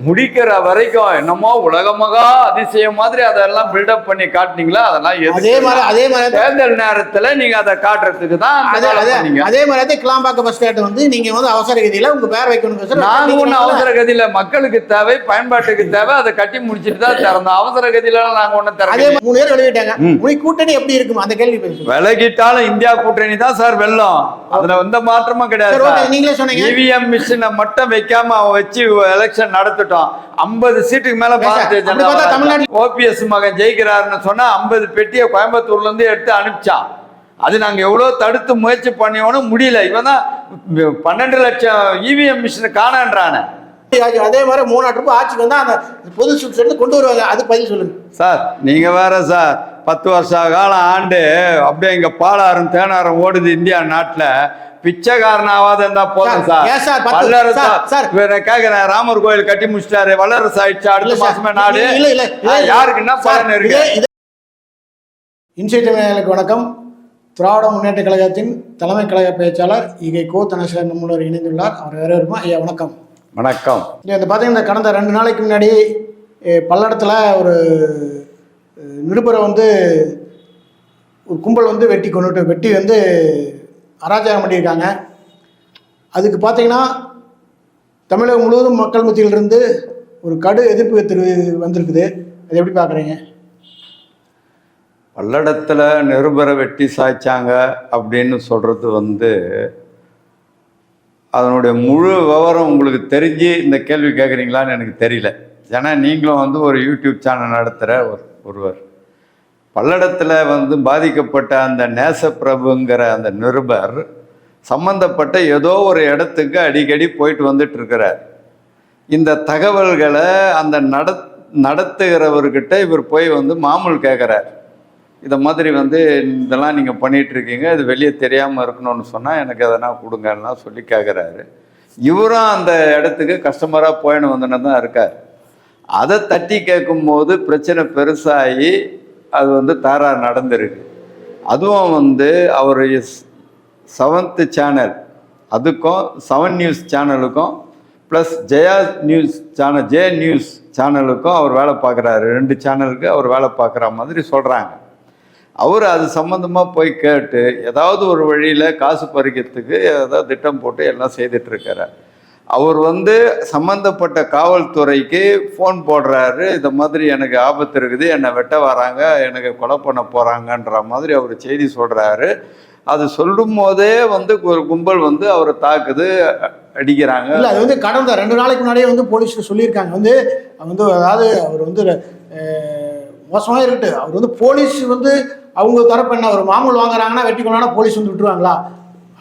முடிக்கிற வரைக்கும் என்னமோ உலகமகா அதிசயம் மாதிரி அதெல்லாம் பில்டப் பண்ணி காட்டுனீங்களா? அதெல்லாம்? அதே மாதிரி அதே மாதிரி தேர்தல் நேரத்துல நீங்க அதை காட்டுறதுக்கு தான் அதே அதே. அதே மாதிரி தான் கிளாம்பாக்கம் பஸ் ஸ்டாண்ட் வந்து நீங்க வந்து அவசர கதியில உங்க பேர் வைக்கணும் நாங்க ஒண்ணு அவசர கதியில மக்களுக்கு தேவை பயன்பாட்டுக்கு தேவை அதை கட்டி முடிச்சிட்டு தான் திறந்தோம். அவசர கதியில நாங்க ஒண்ணு அதே திறக்க மாதிரி மூணு பேர் வெளியிட்டாங்க. உனக்கு கூட்டணி எப்படி இருக்கும்? அந்த கேள்வி விலகிட்டாலும் இந்தியா கூட்டணி தான் சார் வெல்லம். அதுல எந்த மாற்றமும் சரி கிடையாது நீங்களே சொன்னீங்க. இவிஎம் மிஷினை மட்டும் வைக்காம அவன் வச்சு எலெக்ஷன் நடத்திட்டோம் ஐம்பது சீட்டுக்கு மேல தமிழ்நாட்டுல- ஓபிஎஸ் மகன் ஜெயிக்கிறாருன்னு சொன்னா ஐம்பது பெட்டியை கோயம்புத்தூர்ல இருந்து எடுத்து அனுப்பிச்சான் அது நாங்க எவ்வளவு தடுத்து முயற்சி பண்ணியோனும் முடியல. இவன் தான் பன்னெண்டு லட்சம் இவிஎம் மிஷினை காணன்றானே. அதே மாதிரி மூணாயிரம் ரூபாய் ஆட்சிக்கு வந்தா அந்த பொது சுற்று எடுத்து கொண்டு வருவாங்க. அது பதில் சொல்லுங்க. சார் நீங்க வேற சார் பத்து வருஷ காலம் ஆண்டு அப்படியே இங்க பாலாறும் தேனாரும் ஓடுது இந்தியா நாட்டுல. பிச்சைக்காரனாவது இருந்தா போதும் சார், வல்லரசு சார், கேக்குறேன் ராமர் கோயில் கட்டி முடிச்சிட்டாரு வல்லரசு ஆயிடுச்சு அடுத்த மாசமே நாடு. இல்ல இல்ல ஆ, இல்ல. யாருக்கு என்ன சார், பலன் இருக்கு? இதே- இதே- இன்சைட் தமிழர்களுக்கு வணக்கம். திராவிட முன்னேற்ற கழகத்தின் தலைமை கழக பேச்சாளர் இகை கோ தனசேகர் நம்மளோர் இணைந்துள்ளார். அவர் வரவேற்பா ஐயா வணக்கம். வணக்கம். இங்க இந்த பார்த்தீங்கன்னா கடந்த ரெண்டு நாளைக்கு முன்னாடி பல்லடத்துல ஒரு நிருபரை வந்து ஒரு கும்பல் வந்து வெட்டி கொண்டுட்டு வெட்டி வந்து அராஜகம் பண்ணியிருக்காங்க. அதுக்கு பார்த்தீங்கன்னா தமிழகம் முழுவதும் மக்கள் மத்தியிலிருந்து ஒரு கடு எதிர்ப்பு தெரி வந்திருக்குது. அதை எப்படி பார்க்குறீங்க பல்லடத்துல நிருபரை வெட்டி சாய்ச்சாங்க அப்படின்னு சொல்றது வந்து அதனுடைய முழு விவரம் உங்களுக்கு தெரிஞ்சு இந்த கேள்வி கேட்குறீங்களான்னு எனக்கு தெரியல. ஏன்னா நீங்களும் வந்து ஒரு யூடியூப் சேனல் நடத்துகிற ஒரு ஒருவர். பல்லடத்தில் வந்து பாதிக்கப்பட்ட அந்த நேசப்பிரபுங்கிற அந்த நிருபர் சம்பந்தப்பட்ட ஏதோ ஒரு இடத்துக்கு அடிக்கடி போயிட்டு வந்துட்டுருக்கிறார். இந்த தகவல்களை அந்த நட நடத்துகிறவர்கிட்ட இவர் போய் வந்து மாமூல் கேட்குறார் இதை மாதிரி வந்து இதெல்லாம் நீங்கள் பண்ணிகிட்ருக்கீங்க இருக்கீங்க இது வெளியே தெரியாமல் இருக்கணும்னு சொன்னால் எனக்கு எதனா கொடுங்கன்னா சொல்லி கேட்குறாரு இவரும் அந்த இடத்துக்கு கஸ்டமராக போயின்னு வந்துன்னு தான் இருக்கார். அதை தட்டி கேட்கும்போது பிரச்சனை பெருசாகி அது வந்து தாரா நடந்திருக்கு. அதுவும் வந்து அவர் செவன்த்து சேனல் அதுக்கும் seven news சேனலுக்கும் plus Jaya news channel J news சேனலுக்கும் அவர் வேலை பார்க்குறாரு. ரெண்டு சேனலுக்கு அவர் வேலை பார்க்குற மாதிரி சொல்கிறாங்க அவர் அது சம்மந்தமாக போய் கேட்டு ஏதாவது ஒரு வழியில் காசு பறிக்கிறதுக்கு ஏதாவது திட்டம் போட்டு எல்லாம் செய்துட்ருக்கிறார் அவர் வந்து சம்மந்தப்பட்ட காவல்துறைக்கு ஃபோன் போடுறாரு. இந்த மாதிரி எனக்கு ஆபத்து இருக்குது என்னை வெட்ட வராங்க எனக்கு கொலை பண்ண போகிறாங்கன்ற மாதிரி அவர் செய்தி சொல்கிறாரு அது சொல்லும் போதே வந்து ஒரு கும்பல் வந்து அவரை தாக்குது அடிக்கிறாங்க. இல்லை அது வந்து கடந்த ரெண்டு நாளைக்கு முன்னாடியே வந்து போலீஸ்க்கு சொல்லியிருக்காங்க. வந்து வந்து அதாவது அவர் வந்து மோசமாக இருக்கட்டு அவர் வந்து போலீஸ் வந்து அவங்க தரப்பு என்ன ஒரு மாமூல் வாங்குறாங்கன்னா வெட்டி கொண்டானா போலீஸ் வந்து விட்டுருவாங்களா?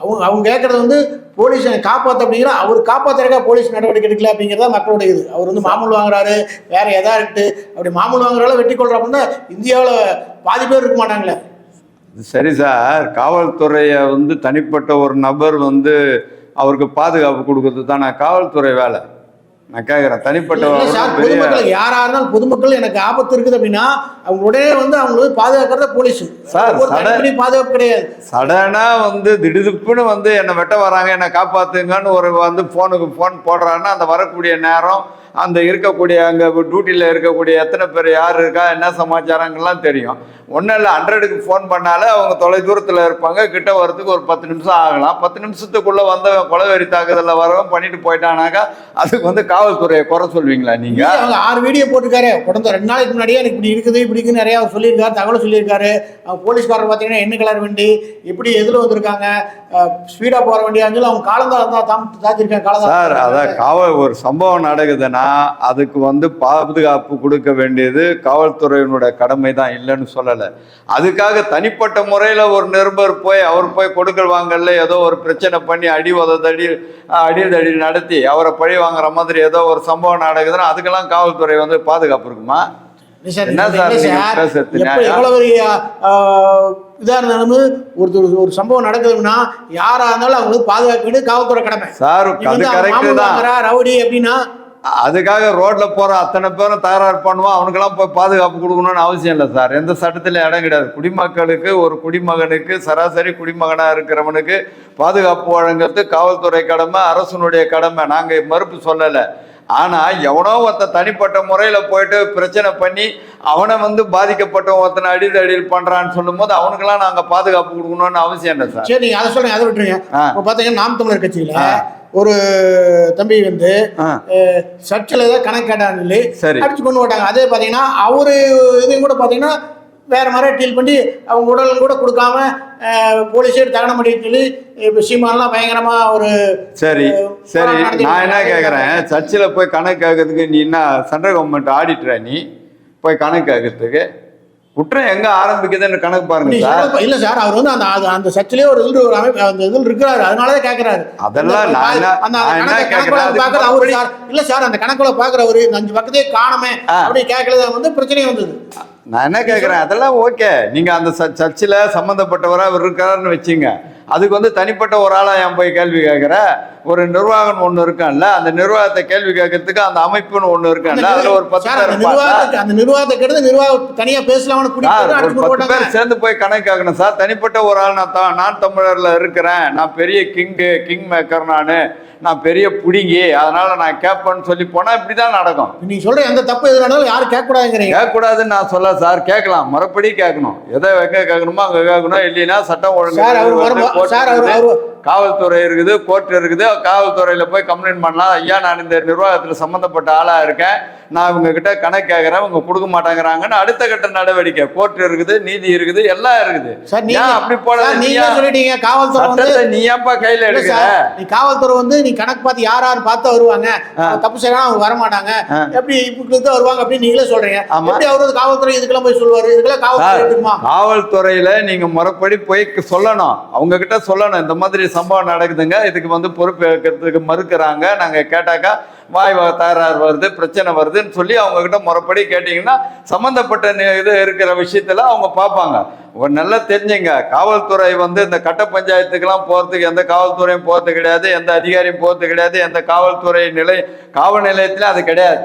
அவங்க அவங்க கேட்குறது வந்து போலீஸ் என்னை காப்பாற்ற அப்படிங்கிற அவர் காப்பாற்றுறக்கா போலீஸ் நடவடிக்கை எடுக்கல அப்படிங்கிறத மக்களுடைய இது. அவர் வந்து மாமூல் வாங்குறாரு வேற எதா இருக்கு? அப்படி மாமூல் வாங்குறால வெட்டி கொள்றப்ப இந்தியாவில் பாதி பேர் இருக்க மாட்டாங்களே. சரி சார் காவல்துறையை வந்து தனிப்பட்ட ஒரு நபர் வந்து அவருக்கு பாதுகாப்பு கொடுக்கறது தானே? காவல்துறை வேலை. நான் கேட்குறேன் தனிப்பட்ட பொதுமக்கள் யாரா இருந்தாலும் பொதுமக்கள் எனக்கு ஆபத்து இருக்குது அப்படின்னா அவங்க உடனே வந்து அவங்க பாதுகாக்கிறத போலீஸ். சார், ஒரு சட- தனிப்படி பாதுகாப்பு கிடையாது. சடனா வந்து திடுதுப்புன்னு வந்து என்னை வெட்ட வராங்க என்னை காப்பாத்துங்கன்னு ஒரு வந்து ஃபோனுக்கு ஃபோன் போடுறாங்கன்னா அந்த வரக்கூடிய நேரம் அந்த இருக்கக்கூடிய அங்கே டியூட்டியில் இருக்கக்கூடிய எத்தனை பேர் யார் இருக்கா என்ன சமாச்சாரங்கள்லாம் தெரியும். ஒன்றும் இல்லை ஹண்ட்ரடுக்கு ஃபோன் பண்ணாலே அவங்க தொலை தூரத்தில் இருப்பாங்க. கிட்ட வரதுக்கு ஒரு பத்து நிமிஷம் ஆகலாம். பத்து நிமிஷத்துக்குள்ளே வந்தவன் கொலவெறி தாக்குதலில் வரவன் பண்ணிட்டு போயிட்டானாக்கா அதுக்கு வந்து காவல்துறையை குறை சொல்வீங்களா நீங்கள் அவங்க ஆறு வீடியோ போட்டிருக்காரு. கடந்த ரெண்டு நாளைக்கு முன்னாடியே எனக்கு இப்படி இருக்குது இப்படி இருக்குன்னு நிறைய அவர் சொல்லியிருக்காரு தகவல் சொல்லியிருக்காரு. போலீஸ்காரர் பார்த்தீங்கன்னா என்ன கலர் வண்டி எப்படி எதில் வந்திருக்காங்க ஸ்பீடாக போகிற வண்டியான்னு சொல்லி அவங்க காலந்தான் தான் தாம் தாத்திருக்காங்க காலந்தான் சார் அதான் காவல் ஒரு சம்பவம் நடக்குதுன்னா அதுக்கு வந்து பாதுகாப்பு கொடுக்க வேண்டியது காவல்துறையினுடைய கடமை தான் இல்லைன்னு சொல்லலை. அதுக்காக தனிப்பட்ட முறையில் ஒரு நிருபர் போய் அவர் போய் கொடுக்கல் வாங்கல ஏதோ ஒரு பிரச்சனை பண்ணி அடி உததடி அடிதடி நடத்தி அவரை பழி வாங்குற மாதிரி ஏதோ ஒரு சம்பவம் நடக்குதுன்னா அதுக்கெல்லாம் காவல்துறை வந்து பாதுகாப்பு இருக்குமா? என்ன சார் இதாக இருந்தாலும் ஒரு ஒரு சம்பவம் நடக்குதுன்னா யாரா இருந்தாலும் அவங்களுக்கு பாதுகாக்க வேண்டியது காவல்துறை கடமை. சார் ரவுடி அப்படின்னா அதுக்காக ரோட்ல போற அத்தனை பேரும் தகராறு பண்ணுவான் அவனுக்கெல்லாம் போய் பாதுகாப்பு கொடுக்கணும்னு அவசியம் இல்லை சார். எந்த சட்டத்திலும் இடம் கிடையாது. குடிமக்களுக்கு ஒரு குடிமகனுக்கு சராசரி குடிமகனா இருக்கிறவனுக்கு பாதுகாப்பு வழங்குறது காவல்துறை கடமை அரசனுடைய கடமை. நாங்க மறுப்பு சொல்லலை. ஆனா எவனோ ஒருத்தன் தனிப்பட்ட முறையில போயிட்டு பிரச்சனை பண்ணி அவனை வந்து பாதிக்கப்பட்ட ஒருத்தனை அடியில் அடியில் பண்றான்னு சொல்லும்போது அவனுக்கெல்லாம் நாங்க பாதுகாப்பு கொடுக்கணும்னு அவசியம் என்ன சார். சரி நீங்க அதை சொல்லுங்க அதை விட்டுருங்க. பார்த்தீங்கன்னா நாம் தமிழர் கட்சியில. ஒரு தம்பி வந்து சர்ச்சில் ஏதோ கணக்கு கேட்டான்னு சொல்லி சரி. அடிச்சு கொண்டு போட்டாங்க அதே பார்த்தீங்கன்னா அவரு இதையும் கூட பார்த்தீங்கன்னா வேற மாதிரி டீல் பண்ணி அவங்க உடல் கூட கொடுக்காம போலீஸே தகனம் பண்ணி சொல்லி இப்போ சீமான்லாம் பயங்கரமா ஒரு சரி. சரி. நான் என்ன. கேட்குறேன் சர்ச்சில் போய் கணக்கு கேட்கறதுக்கு நீ என்ன சென்ட்ரல் கவர்மெண்ட் ஆடிட்டரா நீ? போய் கணக்கு கேட்கறதுக்கு குற்றம் எங்க ஆரம்பிக்குதுன்னு கணக்கு பாருங்க சார். இல்ல சார். அவர் வந்து அந்த அந்த சர்ச்சிலே ஒரு இதில் ஒரு அமைப்பு அந்த இதில் இருக்கிறாரு. அதனாலதான் கேட்கிறாரு அதெல்லாம் அந்த- கணக்குல பார்க்கற அவரு இல்ல சார் அந்த கணக்குல பாக்குறவரு இந்த அஞ்சு பக்கத்தையே காணமே. அப்படி கேட்கறது வந்து பிரச்சனை வந்தது. நான் என்ன கேட்குறேன் அதெல்லாம் ஓகே. நீங்க அந்த சர்ச்சில் சம்மந்தப்பட்டவரா அவர் இருக்காருன்னு வச்சுங்க. அதுக்கு வந்து தனிப்பட்ட ஒரு ஆளா என் போய் கேள்வி கேட்குற? ஒரு நிர்வாகம் ஒன்று இருக்கான்ல அந்த நிர்வாகத்தை கேள்வி கேட்கறதுக்கு அந்த அமைப்புன்னு ஒன்று இருக்கான்ல அதுல ஒரு பத்து பேர் அந்த. நிர்வாகத்தை கெடுத்து நிர்வாகம் தனியா பேசலாம்னு ஒரு பத்து பேர் சேர்ந்து போய் கணக்கு கேட்கணும். சார் தனிப்பட்ட ஒரு ஆள் நான் தான் நான் தமிழர்ல இருக்கிறேன். நான் பெரிய கிங்கு கிங் மேக்கர் நான். நான் பெரிய புடிங்கி அதனால நான் கேட்பேன்னு சொல்லி போனா இப்படிதான் நடக்கும். நீங்க சொல்ற எந்த தப்பு எது நடந்தாலும் யாரும் கேட்க கூடாதுங்கிறீங்க கேட்கக்கூடாதுன்னு நான் சொல்ல சார் கேட்கலாம். மறுபடி கேட்கணும். எதை எங்க கேட்கணுமோ அங்க கேட்கணும். இல்லைன்னா சட்டம் ஒழுங்கு காவல்துறை இருக்குது கோர்ட் இருக்குது. காவல்துறையில போய் கம்ப்ளைண்ட் பண்ணலாம் ஐயா நான் இந்த நிர்வாகத்துல சம்பந்தப்பட்ட ஆளா இருக்கேன். நான் இவங்க கிட்ட கணக்கு கேட்கறேன் இவங்க கொடுக்க மாட்டேங்கிறாங்கன்னு அடுத்த கட்ட நடவடிக்கை. கோர்ட் இருக்குது நீதி இருக்குது எல்லாம் இருக்குது. ஏன் அப்படி போட சார், நீங்க சொல்லிட்டீங்க. காவல்துறை நீ ஏன்பா கையில எடுக்கிற? சார், நீ காவல்துறை வந்து நீ கணக்கு பார்த்து யார் யார் பார்த்தா வருவாங்க? தப்பு செய்யலாம் அவங்க வர மாட்டாங்க ஆ. எப்படி இப்படி தான் வருவாங்க அப்படின்னு நீங்களே சொல்றீங்க. ஆமா. எப்படி அவரு காவல்துறை இதுக்கெல்லாம் போய் சொல்லுவாரு? இதுக்கெல்லாம் காவல்துறை காவல்துறையில நீங்க முறைப்படி போய் சொல்லணும். அவங்க கிட்ட சொல்லணும் இந்த மாதிரி சம்பவம் நடக்குதுங்க. இதுக்கு வந்து பொறுப்பு ஏற்கிறதுக்கு மறுக்கிறாங்க. நாங்க கேட்டாக்கா வாய் தகராறு வருது பிரச்சனை வருதுன்னு சொல்லி அவங்க கிட்ட முறைப்படி கேட்டிங்கன்னா சம்மந்தப்பட்ட இது இருக்கிற விஷயத்துல அவங்க பார்ப்பாங்க. ஒரு நல்லா தெரிஞ்சுங்க. காவல்துறை வந்து இந்த கட்ட பஞ்சாயத்துக்கெல்லாம் போகிறதுக்கு எந்த காவல்துறையும் போகிறது கிடையாது எந்த அதிகாரியும் போகிறது கிடையாது எந்த காவல்துறை நிலை காவல் நிலையத்திலையும் அது கிடையாது.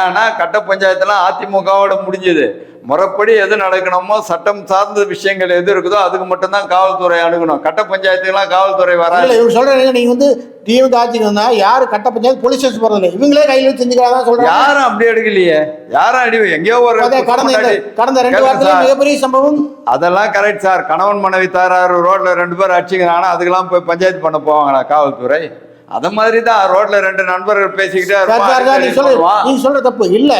ஏன்னா கட்ட பஞ்சாயத்துலாம் அதிமுகவோட முடிஞ்சுது. முறைப்படி எது நடக்கணுமோ சட்டம் சார்ந்த விஷயங்கள் எது இருக்குதோ அதுக்கு மட்டும்தான் காவல்துறை அணுகணும். கட்ட பஞ்சாயத்துக்கெல்லாம் காவல்துறை வராது. இவங்க சொல்றாங்க நீங்க வந்து திமுக ஆட்சிக்கு வந்தா யாரு கட்ட பஞ்சாயத்து போலீஸ் ஸ்டேஷன் போறது இல்லை இவங்களே கையில வச்சு செஞ்சுக்கிறாங்க சொல்றாங்க. யாரும் அப்படி எடுக்கலையே? யாரும் அடி எங்கேயோ ஒரு கடந்த கடந்த ரெண்டு வாரத்துல. மிகப்பெரிய சம்பவம். அதெல்லாம் கரெக்ட் சார். கணவன் மனைவி தாராரு ரோட்ல ரெண்டு பேர் அடிச்சுக்கிறாங்கன்னா அதுக்கெல்லாம் போய் பஞ்சாயத்து பண்ண போவாங்களா? காவல்துறை? அத மாதிரி தான் ரோட்ல ரெண்டு நண்பர்கள் பேசிக்கிட்டே நீ சொல்ற தப்பு இல்ல.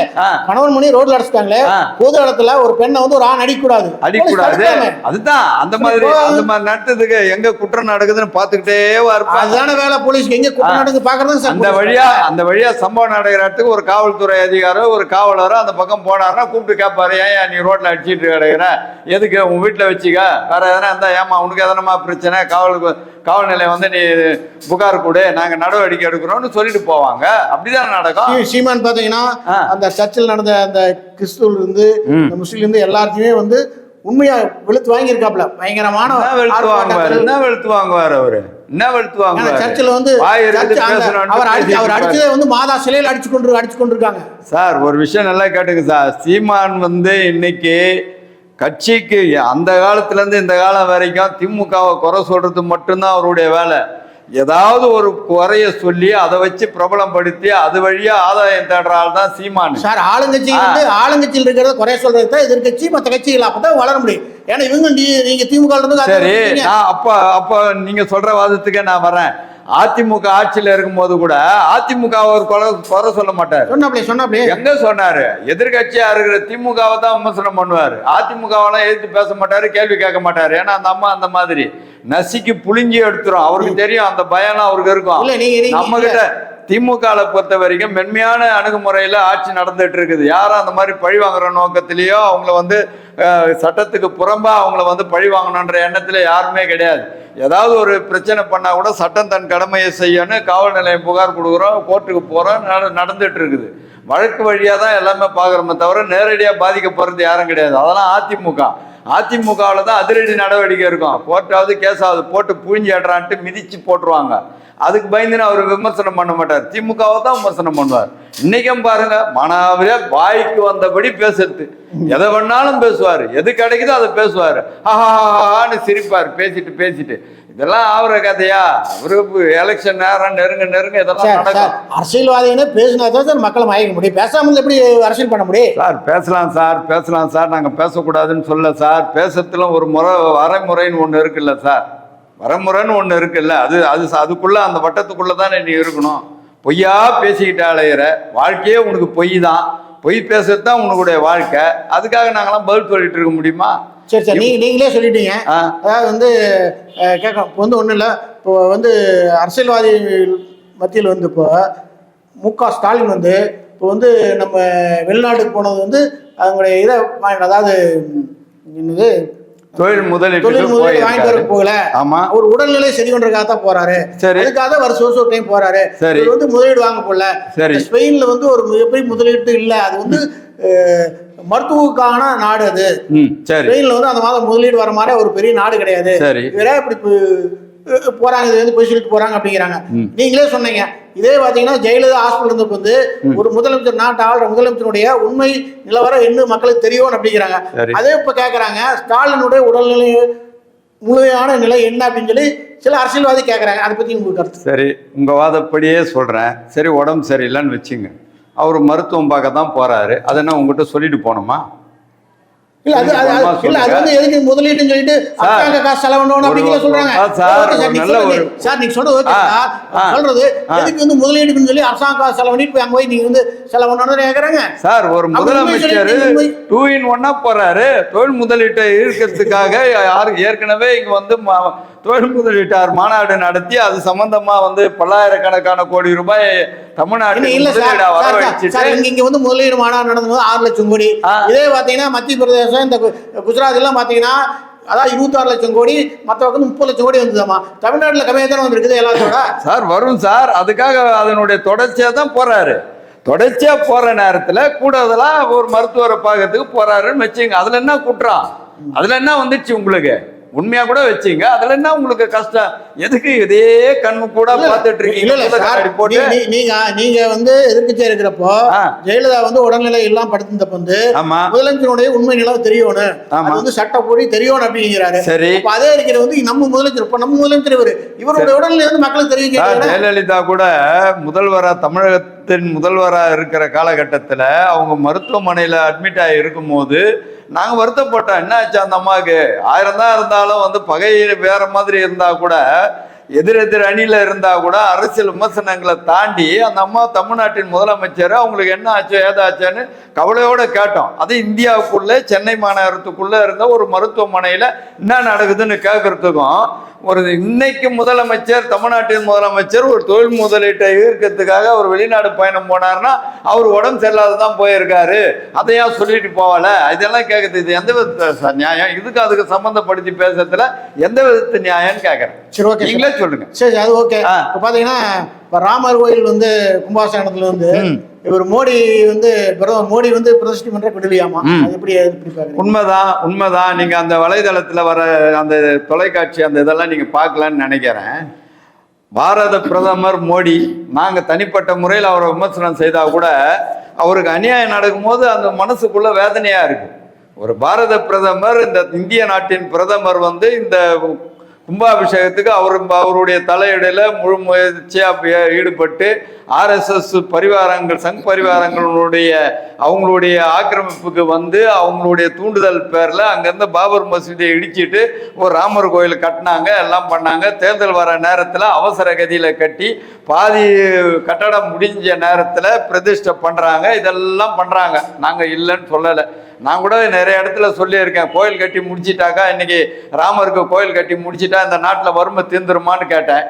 கணவன் மணி ரோட்ல அடிச்சிட்டாங்களே. பொது இடத்துல ஒரு பெண்ணை வந்து ஒரு ஆண் போலீஸ் தடுத்தாங்க. அதுதான் அந்த மாதிரி அந்த மாதிரி நடத்ததுக்கு எங்க குற்றம் நடக்குதுன்னு பாத்துக்கிட்டே இருப்பாங்க அதுதான வேலை போலீஸ்க்கு எங்க குற்றம் நடந்து பாக்குறது அந்த வழியா அந்த வழியா சம்பவம் நடக்கிற இடத்துக்கு ஒரு காவல்துறை அதிகாரோ ஒரு காவலரோ அந்த பக்கம் போனாருன்னா கூப்பிட்டு கேட்பாரு ஏன் நீ ரோட்ல அடிச்சிட்டு கிடக்குற? எதுக்கு உன் வீட்டுல வச்சுக்க? வேற எதனா இருந்தா ஏமா உனக்கு எதனமா பிரச்சனை? காவல் காவல் நிலையம் வந்து நீ புகார் கொடு நாங்க நடவடிக்கை எடுக்கிறோம்னு சொல்லிட்டு போவாங்க. அப்படிதான் நடக்கும். சீமான் பாத்தீங்கன்னா. அந்த சர்ச்சில் நடந்த அந்த கிறிஸ்துவ இருந்து முஸ்லீம் இருந்து எல்லாத்தையுமே வந்து உண்மையா வெளுத்து வாங்கியிருக்காப்ல பயங்கரமான வெளுத்து வாங்குவாரு. என்ன வெளுத்து வாங்குவாரு அவரு? என்ன வெளுத்து வாங்குவாரு சர்ச்சில் வந்து அவர் அடிச்சு அவர் அடிச்சதே வந்து மாதா சிலையில் அடிச்சு கொண்டு அடிச்சு கொண்டிருக்காங்க. சார் ஒரு விஷயம் நல்லா கேட்டுங்க சார். சீமான் வந்து இன்னைக்கு கட்சிக்கு அந்த காலத்துல இருந்து இந்த காலம் வரைக்கும் திமுகவை குறை சொல்றது மட்டும்தான் அவருடைய வேலை. ஏதாவது ஒரு குறைய சொல்லி அதை வச்சு பிரபலப்படுத்தி அது வழியா ஆதாயம் தேடுற ஆள் தான் சீமான். சார் ஆளுங்கட்சி வந்து ஆளுங்கட்சியில் இருக்கிறத குறைய சொல்றது தான் எதிர்கட்சி மற்ற கட்சிகள் அப்பதான் வளர முடியும். ஏன்னா இவங்க நீங்க திமுக சரி. நான் அப்ப அப்ப நீங்க சொல்ற வாதத்துக்கே நான் வரேன் அதிமுக ஆட்சியில இருக்கும்போது கூட அதிமுக ஒரு குறை குறை சொல்ல மாட்டார். சொன்னாப்லே சொன்னாப்லே. எங்க சொன்னாரு? எதிர்கட்சியா இருக்கிற திமுகவை தான் விமர்சனம் பண்ணுவாரு. அதிமுகவெல்லாம் எதிர்த்து பேச மாட்டாரு கேள்வி கேட்க மாட்டாரு. ஏன்னா அந்த அம்மா அந்த மாதிரி. நசிக்கு புளிஞ்சி எடுத்துரும். அவருக்கு தெரியும் அந்த பயம்லாம் அவருக்கு இருக்கும். நம்ம கிட்ட திமுகல பொறுத்த வரைக்கும் மென்மையான அணுகுமுறையில ஆட்சி நடந்துட்டு இருக்குது. யாரும் அந்த மாதிரி பழி வாங்குற நோக்கத்திலேயோ அவங்கள வந்து சட்டத்துக்கு புறம்பா அவங்கள வந்து பழி வாங்கணுன்ற எண்ணத்துல யாருமே கிடையாது. ஏதாவது ஒரு பிரச்சனை பண்ணால் கூட சட்டம் தன் கடமையை செய்யணும் காவல் நிலையம் புகார் கொடுக்குறோம் கோர்ட்டுக்கு போகிறோம் நடந்துட்டு இருக்குது. வழக்கு வழியாக தான் எல்லாமே பார்க்குறோமே தவிர நேரடியாக பாதிக்கப்படுறது யாரும் கிடையாது. அதெல்லாம் அதிமுக. அதிமுகவில் தான் அதிரடி நடவடிக்கை இருக்கும். கோர்ட்டாவது கேஸாவது போட்டு புழிஞ்சாடுறான்ட்டு மிதித்து போட்டுருவாங்க. அதுக்கு பயந்துன்னு அவர் விமர்சனம் பண்ண மாட்டார். திமுகவை தான் விமர்சனம் பண்ணுவார். இன்னைக்கும் பாருங்க மனாவிலே வாய்க்கு வந்தபடி பேசுறது. எதை வேணாலும் பேசுவார். எது கிடைக்குதோ அதை பேசுவார். ஆஹான்னு சிரிப்பார் பேசிட்டு பேசிட்டு. இதெல்லாம் ஆகுற கதையா? அவரு எலெக்ஷன் நேரம் நெருங்க நெருங்க இதெல்லாம் நடக்கும். அரசியல்வாதின்னு பேசினா தான் சார் மக்களை மயக்க முடியும். பேசாம இருந்தா எப்படி அரசியல் பண்ண முடியும்? சார் பேசலாம் சார் பேசலாம் சார். நாங்கள் பேசக்கூடாதுன்னு சொல்ல சார். பேசுறதுல ஒரு முறை வரைமுறைன்னு ஒன்று இருக்குல்ல சார். வரைமுறைன்னு ஒன்று இருக்குல்ல. அது அது அதுக்குள்ள அந்த வட்டத்துக்குள்ள தானே நீ இருக்கணும். பொய்யா பேசிக்கிட்டு அலையிற. வாழ்க்கையே உனக்கு பொய் தான் பொய் பேசுறது தான் உனக்குடைய வாழ்க்கை. அதுக்காக நாங்களாம் பதில் சொல்லிட்டு இருக்க முடியுமா? சரி சார். நீங்க நீங்களே சொல்லிட்டீங்க. அதாவது வந்து கேட்க இப்போ வந்து ஒன்றும் இல்லை. இப்போ வந்து அரசியல்வாதி மத்தியில் வந்து இப்போ மு க ஸ்டாலின் வந்து இப்போ வந்து நம்ம வெளிநாட்டுக்கு போனது வந்து அவங்களுடைய இதை அதாவது என்னது? தொழில் முதலீட்டுக்கு தொழில் முதலீடு வாங்கிட்டு வர போகல. ஆமா. அவர் உடல்நிலை சரி பண்றதுக்காக தான் போறாரு. சரி. அதுக்காக வருஷம் வருஷம் ஒரு டைம் போறாரு. சரி. வந்து முதலீடு வாங்க போகல. சரி. ஸ்பெயின்ல வந்து ஒரு மிகப்பெரிய முதலீட்டு இல்லை. அது வந்து மருத்துவக்கான நாடு அது. ஸ்பெயின்ல வந்து அந்த மாதிரி முதலீடு வர மாதிரி ஒரு பெரிய நாடு கிடையாது. சரி. இப்படி போறாங்க இது வந்து போய் சொல்லிட்டு போறாங்க அப்படிங்கிறாங்க. நீங்களே சொன்னீங்க. இதே பாத்தீங்கன்னா ஜெயலலிதா ஹாஸ்பிட்டல் இருந்தப்ப வந்து ஒரு முதலமைச்சர் நாட்டு ஆளுற முதலமைச்சருடைய உண்மை நிலவரம் என்ன மக்களுக்கு தெரியும் அப்படிங்கிறாங்க. அதே இப்ப கேக்குறாங்க ஸ்டாலினுடைய உடல்நிலை முழுமையான நிலை என்ன அப்படின்னு சொல்லி சில அரசியல்வாதி கேக்குறாங்க. அதை பத்தி உங்களுக்கு கருத்து. சரி உங்கள் வாதப்படியே சொல்கிறேன் சரி உடம்பு சரியில்லைன்னு வச்சுங்க. அவர் மருத்துவம் பார்க்க தான் போகிறாரு அதை என்ன உங்ககிட்ட சொல்லிட்டு போனோமா இல்ல அது இல்ல அது வந்து எதுக்கு முதலீடுன்னு சொல்லிட்டு அரசாங்க காசு செலவணும் அப்படிங்கிற சொல்றாங்க. சார், நீங்க சொல்றது- சொல்றது. எதுக்கு வந்து முதலீடுன்னு சொல்லி அரசாங்க காசு செலவணிட்டு போய் அங்க போய் நீங்க வந்து செலவணும்னு கேக்குறாங்க. சார் ஒரு முதலமைச்சர். டூ இன் ஒன்னா போறாரு. தொழில் முதலீட்டை ஈர்க்கிறதுக்காக யாரு ஏற்கனவே இங்க வந்து தொழில் முதலீட்டார் மாநாடு நடத்தி அது சம்பந்தமா வந்து பல்லாயிரக்கணக்கான கோடி ரூபாய் வரவழைச்சிட்டு இங்க இங்க வந்து முதலீடு மாநாடு நடந்தது ஆறு லட்சம் கோடி. இதே பாத்தீங்கன்னா மத்திய பிரதேசம் இந்த குஜராத் எல்லாம் பாத்தீங்கன்னா அதாவது இருபத்தாறு லட்சம் கோடி மற்ற பக்கம் முப்பது லட்சம் கோடி வந்ததாமா? தமிழ்நாட்டுல கம்மியாக தானே வந்திருக்குது எல்லாத்தோட? சார் வரும் சார். அதுக்காக அதனுடைய தொடர்ச்சியா தான் போறாரு. தொடர்ச்சியா போற நேரத்துல கூடுதலா ஒரு மருத்துவரை பார்க்கறதுக்கு போறாருன்னு வச்சுங்க. அதுல என்ன குற்றம்? அதுல என்ன வந்துச்சு உங்களுக்கு? உண்மையா கூட வச்சீங்க. அதுல என்ன உங்களுக்கு கஷ்டம்? எதுக்கு இதே கண்ணு கூட பார்த்துட்டு இருக்கீங்க? நீங்க நீங்க வந்து எதிர்க்கட்சியா இருக்கிறப்போ. ஜெயலலிதா வந்து உடல்நிலை எல்லாம் படுத்திருந்தப்ப வந்து ஆமா. முதலமைச்சருடைய உண்மை நிலம் தெரியணும் ஆமா. அது வந்து சட்டப்படி தெரியணும் அப்படிங்கிறாரு. சரி. அப்ப அதே இருக்கிற வந்து நம்ம முதலமைச்சர் இப்ப நம்ம முதலமைச்சர் இவரு. இவருடைய உடல்நிலை வந்து மக்களுக்கு தெரியும். ஜெயலலிதா கூட முதல்வரா தமிழகத்தின் முதல்வராக இருக்கிற காலகட்டத்தில் அவங்க மருத்துவமனையில் அட்மிட் ஆகி இருக்கும்போது நாங்கள் வருத்தப்பட்டோம். என்ன ஆச்சு அந்த அம்மாவுக்கு ஆயிரம் தான் இருந்தாலும் வந்து பகை வேற மாதிரி இருந்தால் கூட எதிரெதிர் அணியில் இருந்தால் கூட அரசியல் விமர்சனங்களை தாண்டி அந்த அம்மா தமிழ்நாட்டின் முதலமைச்சர் அவங்களுக்கு என்ன ஆச்சு ஏதாச்சுன்னு கவலையோடு கேட்டோம். அது இந்தியாவுக்குள்ளே சென்னை மாநகரத்துக்குள்ளே இருந்த ஒரு மருத்துவமனையில் என்ன நடக்குதுன்னு கேட்குறதுக்கும் ஒரு இன்னைக்கு முதலமைச்சர் தமிழ்நாட்டின் முதலமைச்சர் ஒரு தொழில் முதலீட்டை ஈர்க்கிறதுக்காக அவர் வெளிநாடு பயணம் போனார்னா அவர் உடம்பு சரியில்லாத தான் போயிருக்காரு அதையா சொல்லிட்டு போகல? இதெல்லாம் கேட்குறது இது எந்த வித நியாயம்? இதுக்கு அதுக்கு சம்மந்தப்படுத்தி பேசுறதுல எந்த விதத்து நியாயம்னு கேட்குறேன் சரி ஓகே நீங்களே சொல்லுங்க. சரி அது ஓகே. இப்ப பாத்தீங்கன்னா இப்ப ராமர் கோயில் வந்து கும்பாசனத்துல வந்து. இவர் மோடி வந்து பிரதமர் மோடி வந்து பிரதிஷ்டை பண்ற விடலையாமா எப்படி உண்மைதான் உண்மைதான் நீங்க அந்த வலைதளத்துல வர அந்த தொலைக்காட்சி அந்த இதெல்லாம் நீங்க பார்க்கலான்னு நினைக்கிறேன். பாரத பிரதமர் மோடி நாங்க தனிப்பட்ட முறையில் அவரை விமர்சனம் செய்தா கூட அவருக்கு அநியாயம் நடக்கும்போது அந்த மனசுக்குள்ள வேதனையா இருக்கு. ஒரு பாரத பிரதமர் இந்த இந்திய நாட்டின் பிரதமர் வந்து இந்த கும்பாபிஷேகத்துக்கு அவர் அவருடைய தலையிடையில முழு முயற்சியாக ஈடுபட்டு ஆர்எஸ்எஸ் பரிவாரங்கள் சங் பரிவாரங்களுடைய அவங்களுடைய ஆக்கிரமிப்புக்கு வந்து அவங்களுடைய தூண்டுதல் பேரில் அங்கேருந்து பாபர் மசூதியை இடிச்சிட்டு ஒரு ராமர் கோயில் கட்டினாங்க எல்லாம் பண்ணாங்க. தேர்தல் வர நேரத்தில் அவசர கதியில் கட்டி பாதி கட்டடம் முடிஞ்ச நேரத்தில் பிரதிஷ்டை பண்ணுறாங்க இதெல்லாம் பண்ணுறாங்க நாங்கள் இல்லைன்னு சொல்லலை. நான் கூட நிறைய இடத்துல சொல்லியிருக்கேன் கோயில் கட்டி முடிச்சிட்டாக்கா இன்னைக்கு ராமருக்கு கோயில் கட்டி முடிச்சிட்டா இந்த நாட்டில் வறுமை தீர்ந்துருமான்னு கேட்டேன்.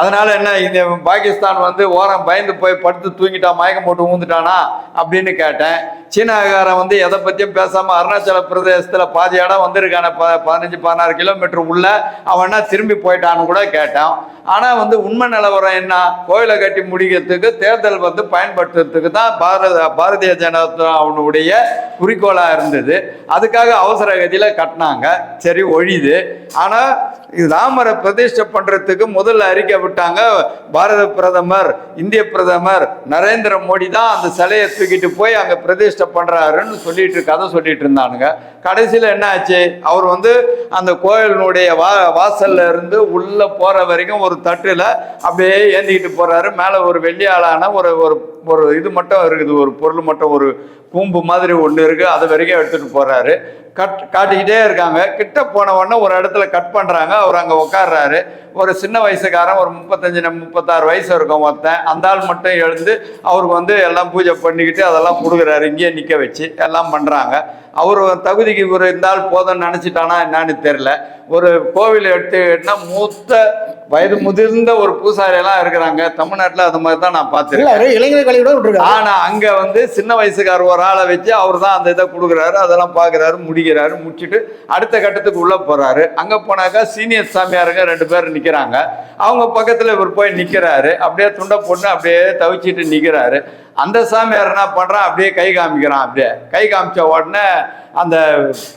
அதனால என்ன இந்த பாகிஸ்தான் வந்து ஓரம் பயந்து போய் படுத்து தூங்கிட்டான் மயக்கம் போட்டு ஊந்துட்டானா அப்படின்னு கேட்டேன். சீனாக்காரன் வந்து எதை பற்றியும் பேசாமல் அருணாச்சல பிரதேசத்தில் பாதி இடம் வந்திருக்கான ப பதினஞ்சு பதினாறு கிலோமீட்டர் உள்ள அவனா திரும்பி போயிட்டான்னு கூட கேட்டான். ஆனால் வந்து உண்மை நிலவரம் என்ன கோயிலை கட்டி முடிக்கிறதுக்கு தேர்தல் வந்து பயன்படுத்துறதுக்கு தான் பாரத பாரதிய ஜனதா அவனுடைய குறிக்கோளாக இருந்தது. அதுக்காக அவசர கதியில் கட்டினாங்க. சரி ஒழியுது. ஆனால் ராமரை பிரதிஷ்டை பண்ணுறதுக்கு முதல்ல அறிக்கை விட்டாங்க பாரத பிரதமர் இந்திய பிரதமர் நரேந்திர மோடி தான் அந்த சிலையை தூக்கிட்டு போய் அங்கே பிரதிஷ்டை பண்ணுறாருன்னு சொல்லிட்டு கதை சொல்லிட்டு இருந்தானுங்க. கடைசியில் என்ன ஆச்சு? அவர் வந்து அந்த கோயிலினுடைய வா வாசல்ல இருந்து உள்ளே போகிற வரைக்கும் ஒரு தட்டில் அப்படியே ஏந்திக்கிட்டு போகிறாரு மேலே ஒரு வெள்ளியாளான ஒரு ஒரு ஒரு இது மட்டும் இருக்குது ஒரு பொருள் மட்டும் ஒரு கூம்பு மாதிரி ஒன்று இருக்குது அது வரைக்கும் எடுத்துகிட்டு போகிறாரு கட் காட்டிக்கிட்டே இருக்காங்க. கிட்ட போன உடனே ஒரு இடத்துல கட் பண்ணுறாங்க அவர் அங்கே உட்கார்றாரு ஒரு சின்ன வயசுக்காரன் ஒரு முப்பத்தஞ்சு முப்பத்தாறு வயசு இருக்கும் ஒருத்தன். அந்த ஆள் மட்டும் எழுந்து அவருக்கு வந்து எல்லாம் பூஜை பண்ணிக்கிட்டு அதெல்லாம் கொடுக்குறாரு. இங்கேயே நிற்க வச்சு எல்லாம் பண்ணுறாங்க அவர் தகுதிக்கு இவர் இருந்தால் போதும்னு நினைச்சிட்டானா என்னன்னு தெரியல. ஒரு கோவில் எடுத்துக்கிட்டா மூத்த வயது முதிர்ந்த ஒரு பூசாரி எல்லாம் இருக்கிறாங்க. தமிழ்நாட்டுல அந்த மாதிரி தான் நான் பார்த்திருக்கேன். இளைஞர் கழிவோட விட்டுருக்காரு. ஆனா அங்க வந்து சின்ன வயசுக்கார ஒரு ஆளை வச்சு அவர் தான் அந்த இதை கொடுக்குறாரு. அதெல்லாம் பாக்குறாரு முடிக்கிறாரு முடிச்சுட்டு அடுத்த கட்டத்துக்கு உள்ள போறாரு. அங்க போனாக்கா சீனியர் சாமியாருங்க ரெண்டு பேர் நிக்கிறாங்க. அவங்க பக்கத்துல இவர் போய் நிக்கிறாரு. அப்படியே துண்டை போட்டு அப்படியே தவிச்சிட்டு நிக்கிறாரு. அந்த சாமியார் என்ன பண்ணுறான் அப்படியே கை காமிக்கிறான் அப்படியே. கை காமிச்ச உடனே அந்த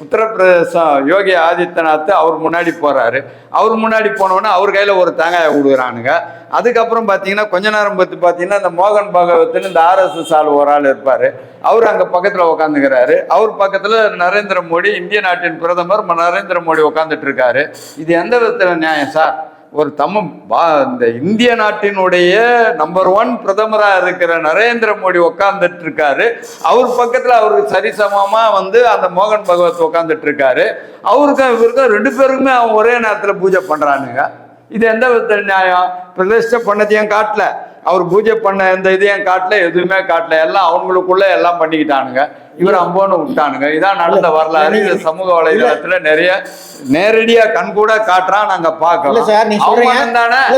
உத்தரப்பிரதேசம் யோகி ஆதித்யநாத் அவர் முன்னாடி போகிறாரு அவர் முன்னாடி போனோடனே அவர் கையில் ஒரு தேங்காயை கொடுக்குறானுங்க. அதுக்கப்புறம் பார்த்தீங்கன்னா கொஞ்ச நேரம் பார்த்து பார்த்தீங்கன்னா இந்த மோகன் பகவத்துன்னு இந்த ஆர்எஸ்எஸ் ஆள் ஒரு ஆள் இருப்பார். அவர் அங்கே பக்கத்தில் உட்காந்துக்கிறாரு அவர் பக்கத்தில் நரேந்திர மோடி இந்திய நாட்டின் பிரதமர் ம- நரேந்திர மோடி உட்காந்துட்டு இருக்காரு. இது எந்த விதத்தில் நியாயம் சார்? ஒரு தமிழ் பா இந்த இந்திய நாட்டினுடைய நம்பர் ஒன் பிரதமராக இருக்கிற நரேந்திர மோடி உட்காந்துட்டு இருக்காரு அவர் பக்கத்தில் அவருக்கு சரிசமமாக வந்து அந்த மோகன் பகவத் உட்காந்துட்டு இருக்காரு அவருக்கும் இவருக்கும் ரெண்டு பேருக்குமே அவன் ஒரே நேரத்தில் பூஜை பண்ணுறானுங்க இது எந்த விதத்தில் நியாயம்? பிரதிஷ்டை பண்ணதையும் காட்டல. அவர் பூஜை பண்ண எந்த இதையும் காட்டல எதுவுமே காட்டல. எல்லாம் அவங்களுக்குள்ள எல்லாம் பண்ணிக்கிட்டானுங்க. இவர் அம்போன்னு விட்டானுங்க. இதான் நடந்த வரலாறு. இது சமூக வலைதளத்துல நிறைய நேரடியா கண்கூட காட்டுறான் நாங்க பார்க்கலாம். சார் நீ சொல்றீங்க.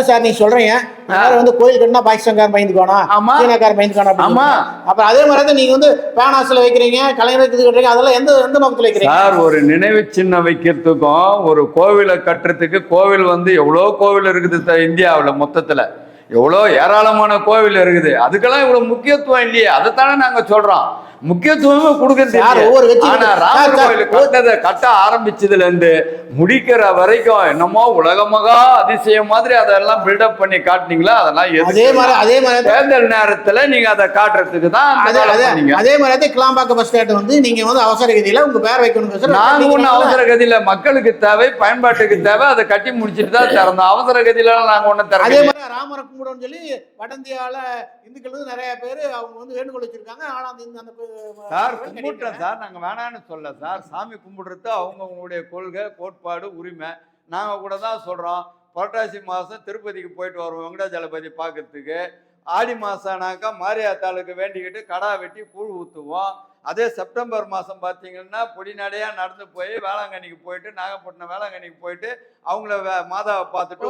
சார் நீ சொல்றீங்க. இந்த வந்து கோயில் கட்டினா பாகிஸ்தான்காரன் பயந்துக்கோனா ஆமா. சீனாக்காரன் பயந்துக்கோனா ஆமா. அப்ப அதே மாதிரி தான் நீங்க வந்து பேனாஸ்ல வைக்கிறீங்க கலைஞர் இது கட்டுறீங்க அதெல்லாம் எந்த எந்த நோக்கத்துல வைக்கிறீங்க? சார் ஒரு நினைவு சின்னம் வைக்கிறதுக்கும் ஒரு கோவிலை கட்டுறதுக்கு கோவில் வந்து எவ்வளோ கோவில் இருக்குது இந்தியாவுல மொத்தத்துல. எவ்வளோ ஏராளமான கோவில் இருக்குது. அதுக்கெல்லாம் இவ்வளவு முக்கியத்துவம் இல்லையே. அதைத்தானே நாங்க சொல்றோம். முக்கியத்துவமே கொடுக்கறது. ஒவ்வொரு ஆனா ராமர் கோயில் கட்டதை கட்ட ஆரம்பிச்சதுல இருந்து முடிக்கிற வரைக்கும் என்னமோ உலகமகா அதிசயம் மாதிரி அதெல்லாம் பில்டப் பண்ணி காட்டுனீங்களா? அதெல்லாம்? அதே மாதிரி அதே மாதிரி தேர்தல் நேரத்துல நீங்க அதை காட்டுறதுக்கு தான் அதே அதே. அதே மாதிரி தான் கிளாம்பாக்கம் பஸ் ஸ்டாண்ட் வந்து நீங்க வந்து அவசர கதியில உங்க பேர் வைக்கணும் நாங்க ஒண்ணு அவசர கதியில மக்களுக்கு தேவை பயன்பாட்டுக்கு தேவை அதை கட்டி முடிச்சிட்டு தான் திறந்தோம். அவசர கதியில நாங்க ஒண்ணு அதே திறக்க மாதிரி ராமரை கும்பிடுன்னு சொல்லி வட இந்தியால இந்துக்கள் வந்து நிறைய பேர் அவங்க வந்து வேண்டுகோள் வச்சிருக்காங்க. ஆனா அந்த இந்த- அந்த சார் கும்பிட்டோம். சார். நாங்க வேணாம்னு சொல்ல சார். சாமி கும்பிடுறது அவங்கவுங்களுடைய கொள்கை கோட்பாடு உரிமை. நாங்க கூட தான் சொல்றோம். புரட்டாசி மாசம் திருப்பதிக்கு போயிட்டு வருவோம். வெங்கடாஜலபதி பார்க்கறதுக்கு. ஆடி மாசம்னாக்கா மாரியாத்தாளுக்கு வேண்டிக்கிட்டு கடா வெட்டி கூழ் ஊற்றுவோம் அதே செப்டம்பர் மாதம் பார்த்தீங்கன்னா பொடிநடையாக நடந்து போய் வேளாங்கண்ணிக்கு போயிட்டு நாகப்பட்டினம் வேளாங்கண்ணிக்கு போயிட்டு அவங்கள மாதாவை பார்த்துட்டு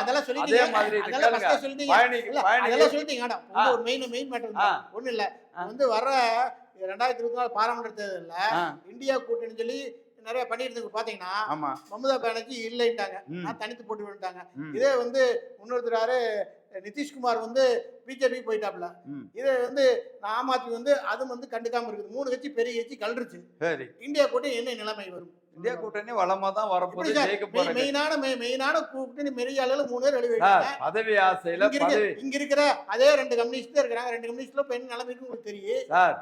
அதெல்லாம் அதே. மாதிரி அதெல்லாம் மெயின் மெயின் மேட்டர். ஒண்ணு இல்ல. வந்து வர ரெண்டாயிரத்தி இருபத்தி நாலு பாராளுமன்ற தேர்தல்ல இந்தியா கூட்டணி சொல்லி நிறைய பண்ணிட்டு பாத்தீங்கன்னா மமதா பானர்ஜி இல்லைன்ட்டாங்க. ம், நான் தனித்து போட்டு விட்டாங்க இதே வந்து இன்னொருத்தராரு நிதிஷ்குமார் வந்து பிஜேபி போயிட்டாப்ல. இதே வந்து ஆம் ஆத்மி வந்து அது வந்து கண்டுக்காம இருக்குது. மூணு கட்சி பெரிய கட்சி கல்றுச்சு சரி. இந்தியா கூட்டணி என்ன நிலைமை வரும்? இந்தியா கூட்டணி வளமா தான் வரப்போகுது. மெயினான மெய்- மெயினான கூட்டணி மெரிய அளவுல மூணு பேர் சார் எழுதிருக்காங்க பதவி ஆசையில இங்க இருக்கிற அதே ரெண்டு கம்யூனிஸ்ட் தான் இருக்கிறாங்க. ரெண்டு கம்யூனிஸ்ட்ல இப்ப என்ன நிலைமை உங்களுக்கு தெரியும் சார்?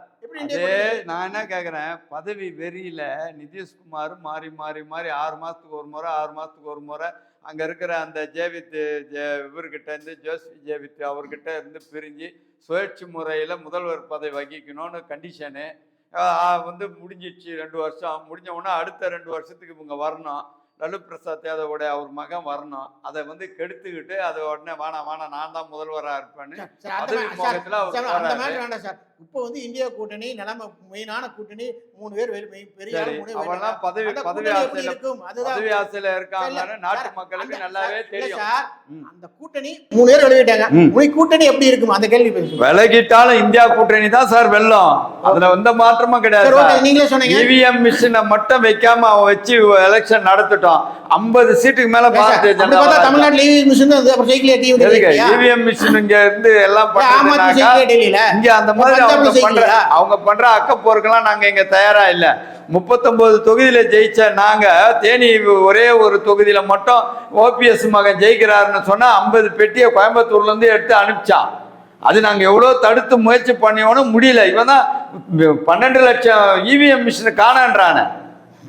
நான் என்ன கேக்குறேன்? பதவி வெறியில நிதிஷ்குமார் மாறி மாறி மாறி ஆறு மாசத்துக்கு ஒரு முறை ஆறு மாசத்துக்கு ஒரு முறை அங்க இருக்கிற அந்த ஜேவித் ஜே- இவர்கிட்ட இருந்து ஜோஸ்வி ஜேவித் அவர்கிட்ட இருந்து பிரிஞ்சு சுழற்சி முறையில முதல்வர் பதவி வகிக்கணும்னு கண்டிஷனு வந்து முடிஞ்சிடுச்சு ரெண்டு வருஷம். முடிஞ்ச உடனே அடுத்த ரெண்டு வருஷத்துக்கு இவங்க வரணும். லல்லு பிரசாத் யாதவோட அவர் மகன் வரணும். அதை வந்து கெடுத்துக்கிட்டு அதை உடனே வேணாம் வேணாம் நான் தான் முதல்வராக இருப்பேன்னு பதவி மோகத்துல அவர் இப்போ வந்து இந்தியா கூட்டணி நிலைமை மெயினான கூட்டணி மூணு பேர் பெரிய. பதவி பதவி ஆசையில இருக்கும்? அதுதான் பதவி ஆசையில இல்ல, நாட்டு மக்களுக்கு அந்த- நல்லாவே தெரியும். சார். அந்த கூட்டணி மூணு பேர் வெளியிட்டாங்க. உனக்கு கூட்டணி எப்படி இருக்கும்? அந்த கேள்வி விலகிட்டாலும் இந்தியா கூட்டணி தான் சார் வெல்லும். அதுல எந்த மாற்றமும் கிடையாது நீங்களே சொன்னீங்க. இவிஎம் மிஷினை மட்டும் வைக்காம அவன் வச்சு எலெக்ஷன் நடத்திட்டோம். ஐம்பது சீட்டுக்கு மேல. தமிழ்நாட்டுல மிஷின். அப்புறம் சைக்கிள் டிவி மிஷின் இங்க இருந்து எல்லாம் இங்க அந்த மாதிரி பண்ற? அவங்க பண்ற அக்கப்போருக்கெல்லாம் நாங்க இங்க தயாரா இல்ல முப்பத்தொன்பது தொகுதியில ஜெயிச்ச நாங்க தேனி ஒரே ஒரு தொகுதியில மட்டும் ஓபிஎஸ் மகன் ஜெயிக்கிறாருன்னு சொன்னா ஐம்பது பெட்டியை கோயம்புத்தூர்ல இருந்து எடுத்து அனுப்பிச்சான் அது நாங்க எவ்வளவு தடுத்து முயற்சி பண்ணியோனும் முடியல இவன் தான் பன்னெண்டு லட்சம் இவிஎம் மிஷின் காணான்றானே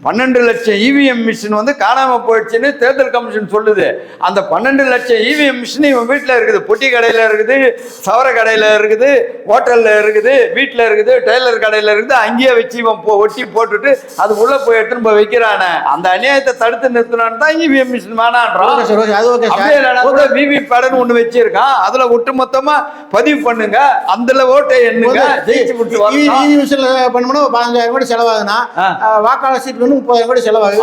பன்னெண்டு லட்சம் இவிஎம் மிஷின் வந்து காணாம போயிடுச்சுன்னு தேர்தல் கமிஷன் சொல்லுது. அந்த பன்னெண்டு லட்சம் இவிஎம் மிஷின் இவன் வீட்டில் இருக்குது. பொட்டி கடையில் இருக்குது சவர கடையில் இருக்குது ஹோட்டலில் இருக்குது வீட்டில் இருக்குது டெய்லர் கடையில் இருக்குது. அங்கேயே வச்சு இவன் போ ஒட்டி போட்டுட்டு அது உள்ளே போய் எடுத்துன்னு போய் வைக்கிறானே. அந்த அநியாயத்தை தடுத்து நிறுத்தணும்னு தான் இவிஎம் மிஷின் வேணான்றான் விவி பேடன் ஒண்ணு வச்சிருக்கான். அதுல ஒட்டு மொத்தமா பதிவு பண்ணுங்க. அதுல ஓட்டை எண்ணுங்க. ஜெயிச்சு விட்டு பண்ணோம்னா ஒரு பதினஞ்சாயிரம் கோடி செலவாகுதுன்னா வாக்காளர் சீட் வந்து முப்பதாயிரம் கோடி செலவாகுது.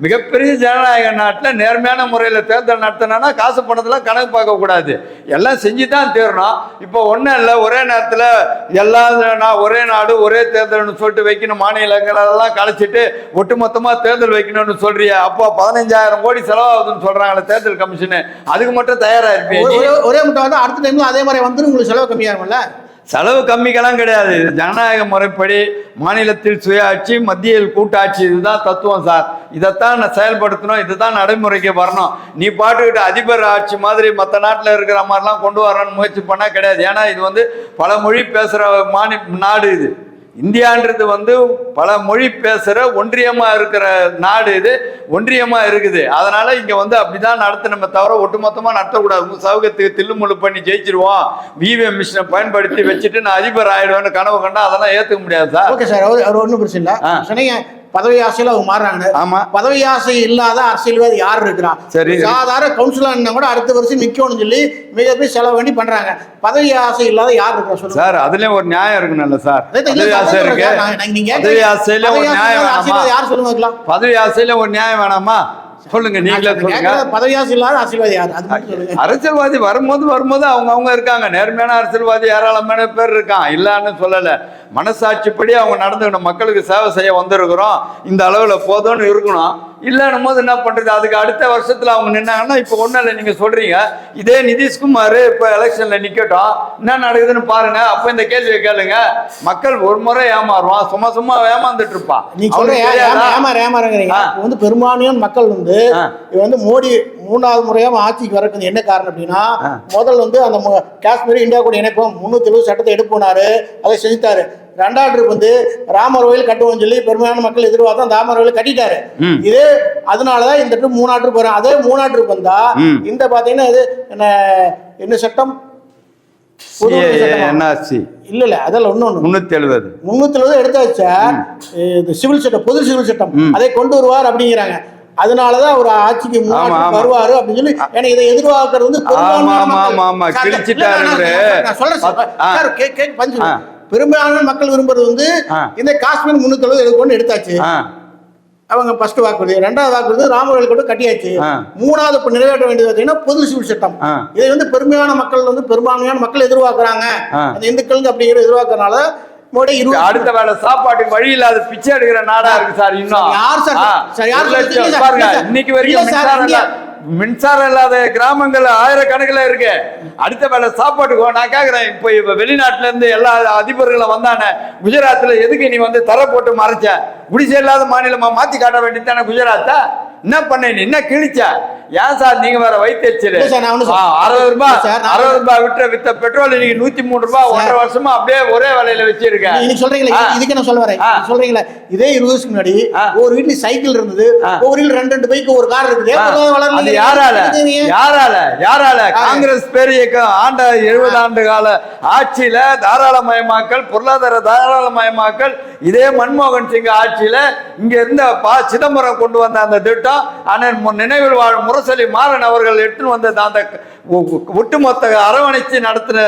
மிகப்பெரிய ஜனநாயக நாட்டுல நேர்மையான முறையில தேர்தல் நடத்தினா காசு பணத்தெல்லாம் கணக்கு பார்க்க கூடாது. எல்லாம் செஞ்சு தான் தீரணும். இப்போ ஒண்ணும் இல்லை ஒரே நேரத்துல எல்லா நான் ஒரே நாடு ஒரே தேர்தல்னு சொல்லிட்டு வைக்கணும். மாநிலங்களெல்லாம் கலைச்சிட்டு ஒட்டுமொத்தமா தேர்தல் வைக்கணும்னு சொல்றிய. அப்போ பதினஞ்சாயிரம் கோடி செலவாகுதுன்னு சொல்றாங்களே தேர்தல் கமிஷனு. அதுக்கு மட்டும் தயாரா இருப்பீங்க ஒரே- ஒரே- ஒரே முட்டை வந்து அடுத்த டைம்ல அதே மாதிரி வந்துரும் உங்களுக்கு செலவு கம்மியாகும்ல செலவு கம்மிக்கெல்லாம் கிடையாது. இது ஜனநாயக முறைப்படி மாநிலத்தில் சுயாட்சி மத்தியில் கூட்டாட்சி இதுதான் தத்துவம் சார். இதைத்தான் நான் செயல்படுத்தணும் இதுதான் நடைமுறைக்கு வரணும். நீ பாட்டுக்கிட்ட அதிபர் ஆட்சி மாதிரி மற்ற நாட்டில் இருக்கிற மாதிரிலாம் கொண்டு வரணும்னு முயற்சி பண்ணால் கிடையாது. ஏன்னா இது வந்து பல மொழி பேசுகிற மாநில நாடு இது. இந்தியான்றது வந்து பல மொழி பேசுகிற ஒன்றியமாக இருக்கிற நாடு இது ஒன்றியமாக இருக்குது. அதனால் இங்கே வந்து அப்படிதான் நடத்தணுமே தவிர ஒட்டுமொத்தமாக நடத்தக்கூடாது. உங்க சௌகத்துக்கு தில்லுமுள்ளு பண்ணி ஜெயிச்சிருவோம். விவிஎம் மிஷினை பயன்படுத்தி வச்சுட்டு நான் அதிபர் ஆயிடுவேன்னு கனவு கண்டா அதெல்லாம் ஏற்றுக்க முடியாது சார். ஓகே சார் அவர் ஒன்றும் பிரச்சனை இல்லை. பதவி ஆசையில் அவங்க மாறுறாங்க ஆமா. பதவி ஆசை இல்லாத அரசியல்வாதி யார் இருக்கிறா? சரி. சாதாரண கவுன்சிலர் கூட அடுத்த வருஷம் நிக்கணும்னு சொல்லி மிகப்பெரிய செலவு வேண்டி பண்றாங்க. பதவி ஆசை இல்லாத யார் இருக்கா சொல்லுங்க. சார் அதுலயும் ஒரு நியாயம் இருக்குன்னு சார். பதவி ஆசை இருக்கு. பதவி ஆசையில ஒரு நியாயம் யார் சொல்லுங்க? பதவி ஆசையில ஒரு நியாயம் வேணாமா? சொல்லுங்க நீங்களே சொல்லுங்க. கேட்கறது பதவி ஆசை இல்லாத அரசியல்வாதி யார் அரசியல்வாதி வரும்போது வரும்போது அவங்க அவங்க இருக்காங்க. நேர்மையான அரசியல்வாதி ஏராளமான பேர் இருக்கான். இல்லைன்னு சொல்லலை. மனசாட்சிப்படி அவங்க நடந்துக்கணும். மக்களுக்கு சேவை செய்ய வந்திருக்கிறோம். இந்த அளவில் போதும்னு இருக்கணும். இல்லைன்னும் போது என்ன பண்ணுறது அதுக்கு அடுத்த வருஷத்தில் அவங்க நின்னாங்கன்னா இப்போ ஒன்றும் இல்லை. நீங்கள் சொல்கிறீங்க இதே நிதிஷ்குமார் இப்போ எலெக்ஷனில் நிற்கட்டும் என்ன நடக்குதுன்னு பாருங்க. அப்போ இந்த கேள்வியை கேளுங்க. மக்கள் ஒரு முறை ஏமாறுவான். சும்மா சும்மா ஏமாந்துட்டு இருப்பான். அவனுக்கு தெரியாதா? ஏமாற ஏமாறங்கிறீங்க. வந்து பெரும்பான்மையான மக்கள் வந்து ஆ. இது வந்து மோடி மூணாவது முறையாக ஆட்சிக்கு வரக்கு என்ன காரணம் அப்படின்னா. முதல் வந்து அந்த காஷ்மீர் இந்தியா கூட இணைப்போம் முன்னூத்தி எழுபது சட்டத்தை எடுப்புனாரு அதை செஞ்சுட்டாரு ரெண்டாவது ட்ரிப் வந்து ராமர் கோயில் கட்டுவோம்னு சொல்லி பெரும்பாலான மக்கள் எதிர்பார்த்தா ராமர் கோயில் கட்டிட்டாரு. இதே அதனாலதான் இந்த ட்ரிப் மூணாவது ட்ரிப் வரும் அதே மூணாவது ட்ரிப் வந்தா. இந்த பாத்தீங்கன்னா இது என்ன என்ன சட்டம் புது? என்ஆர்சி இல்ல இல்ல அதெல்லாம் ஒண்ணு முன்னூத்தி எழுபது முன்னூத்தி எழுபது எடுத்தாச்சா இது சிவில் சட்டம் பொது சிவில் சட்டம். அதை கொண்டு வருவார் அப்படிங்கிறாங்க அதனாலதான் அவர் ஆட்சிக்கு. வருவாரு அப்படின்னு சொல்லி எனக்கு இதை எதிர்பார்க்கறது வந்து சொல்றேன். பெரும்பாலான மக்கள் விரும்புறது வந்து. இந்த காஷ்மீர் முன்னூத்தி எழுபது எடுக்கணும்னு எடுத்தாச்சு அவங்க ஃபர்ஸ்ட் வாக்குறுதி. ரெண்டாவது வாக்குறுதி ராமர்கள் கூட கட்டியாச்சு. மூணாவது இப்ப நிறைவேற்ற வேண்டியது பார்த்தீங்கன்னா பொது சிவில் சட்டம். இதை வந்து பெரும்பாலான மக்கள் வந்து பெரும்பான்மையான மக்கள் எதிர்பார்க்கறாங்க. அந்த இந்துக்களுக்கு அப்படிங்கிற எதிர்பார்க்கறனால அடுத்த வேலை சாப்பாட்டுக்கு வழி இல்லாத பிச்சை எடுக்கிற நாடா இருக்கு சார் இன்னும் யார் சார்? யார்? பாருங்க. இன்னைக்கு வரைக்கும் சார், மின்சாரம் இங்க- இல்ல மின்சாரம் இல்லாத கிராமங்கள் ஆயிரக்கணக்கில் இருக்கு அடுத்த வேலை சாப்பாட்டுக்கு. நான் கேக்குறேன் இப்போ இப்ப வெளிநாட்டுல இருந்து எல்லா அதிபர்களும் வந்தானே குஜராத்ல எதுக்கு நீ வந்து தர போட்டு மறைச்ச குடிசை இல்லாத மாநிலமா மாத்தி காட்ட வேண்டியதானே குஜராத்தா என்ன பண்ண நீ என்ன கிழிச்ச? ஏன் சார் நீங்க வேற வைத்தியச்சரு அறுபது ரூபாய் அறுபது ரூபாய் விட்ட வித்த பெட்ரோல் இன்னைக்கு நூத்தி மூணு ரூபாய் ஒன்றரை வருஷமா அப்படியே ஒரே விலையில வச்சிருக்கேன் நீங்க சொல்றீங்களே. இதுக்கு நான் சொல்ல வரேன். சொல்றீங்களே இதே இருபது வருஷத்துக்கு முன்னாடி. ஒரு வீட்டுல சைக்கிள் இருந்தது. ஒரு வீட்டுல ரெண்டு ரெண்டு பைக் ஒரு கார் இருக்குது? அது யாரால? யாரால? யாரால? யாரு? காங்கிரஸ் பேரியக்கம் ஆண்ட எழுபது ஆண்டு கால ஆட்சியில தாராளமயமாக்கல் பொருளாதார தாராளமயமாக்கல் இதே மன்மோகன் சிங் ஆட்சியில இங்க இருந்த பா சிதம்பரம் கொண்டு வந்த அந்த திட்டம் அண்ணன் நினைவில் வாழும் முரசொலி மாறன் அவர்கள் எடுத்துன்னு வந்த அந்த ஒட்டுமொத்த அரவணைச்சு நடத்தின